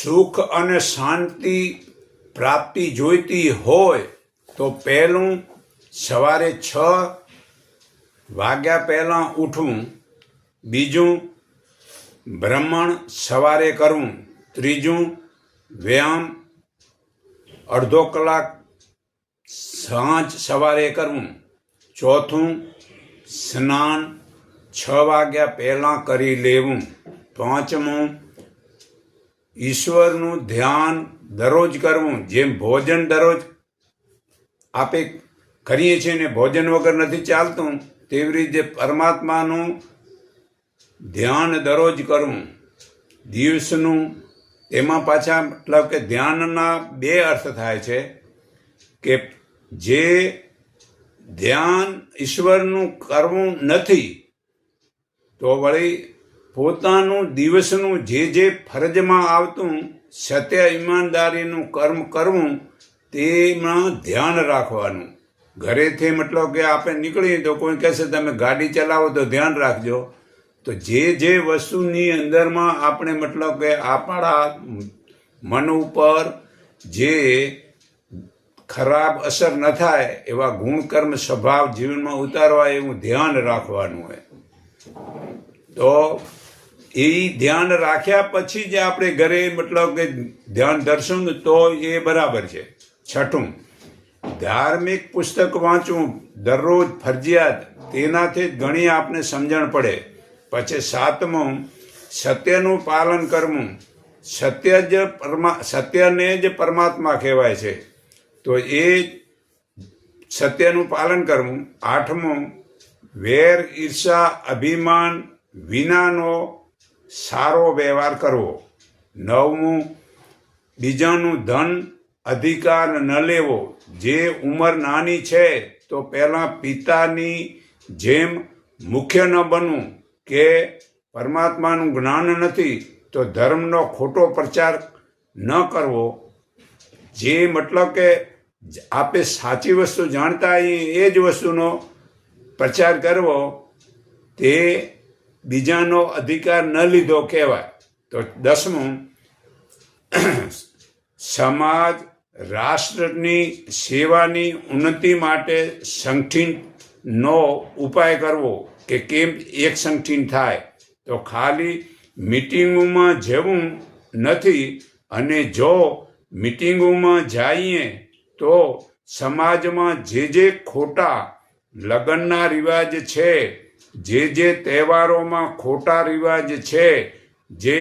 સુખ અને શાંતિ પ્રાપ્તિ જોઈતી હોય તો પહેલું સવારે છ વાગ્યા પહેલાં ઉઠવું, બીજું ભ્રમણ સવારે કરવું ત્રીજું વ્યાયામ, અડધો કલાક સાંજ સવારે કરવું ચોથું સ્નાન છ વાગ્યા પહેલાં કરી લેવું, પાંચમું ઈશ્વરનું ધ્યાન દરરોજ કરવું, જેમ ભોજન દરરોજ આપે કરીએ છીએ ને ભોજન વગર નથી ચાલતું, તેવી રીતે પરમાત્માનું ધ્યાન દરરોજ કરવું. દિવસનું એમાં પાછા મતલબ કે ધ્યાનના બે અર્થ થાય છે કે જે ધ્યાન ઈશ્વરનું કરવું નથી, તો વળી પોતાનું દિવસનું જે જે ફરજમાં આવતું, સત્ય ઈમાનદારીનું કર્મ કરવું, તેમાં ધ્યાન રાખવાનું. ઘરેથી મતલબ કે આપણે નીકળીએ તો કોઈ કહેશે, તમે ગાડી ચલાવો તો ધ્યાન રાખજો. તો જે જે વસ્તુની અંદરમાં આપણે મતલબ કે આપણા મન ઉપર જે ખરાબ અસર ન થાય, એવા ગુણકર્મ સ્વભાવ જીવનમાં ઉતારવા એવું ધ્યાન રાખવાનું હોય. તો એ ધ્યાન રાખ્યા પછી જ આપણે ઘરે મતલબ કે ધ્યાન ધરશું ને તો એ બરાબર છે. છઠ્ઠું, ધાર્મિક પુસ્તક વાંચવું. દરરોજ ફરજિયાત, તેનાથી જ ઘણી આપને સમજણ પડે. પછી સાતમું, સત્યનું પાલન કરવું. સત્ય જ પરમા, સત્યને જ પરમાત્મા કહેવાય છે. તો એ સત્યનું પાલન કરવું. આઠમું, વેર, ઈર્ષા, અભિમાન વિનાનો સારો વ્યવહાર કરવો. નવમું, બીજાનું ધન અધિકાર ન લેવો. જે ઉંમર નાની છે, તો પહેલાં પિતાની જેમ મુખ્ય ન બનવું. કે પરમાત્માનું જ્ઞાન નથી, તો ધર્મનો ખોટો પ્રચાર ન કરવો. જે મતલબ કે આપે સાચી વસ્તુ જાણતા એ જ વસ્તુનો પ્રચાર કરવો, તે બીજાનો અધિકાર ન લીધો કહેવાય. તો દસમું, સમાજ રાષ્ટ્રની સેવાની ઉન્નતિ માટે સંગઠિનનો ઉપાય કરવો કે કેમ એક સંગઠિન થાય. તો ખાલી મિટિંગોમાં જવું નથી અને જો મિટિંગોમાં જઈએ તો સમાજમાં જે જે ખોટા લગ્નના રિવાજ છે જે જે તહેવારોમાં ખોટા રિવાજ છે જે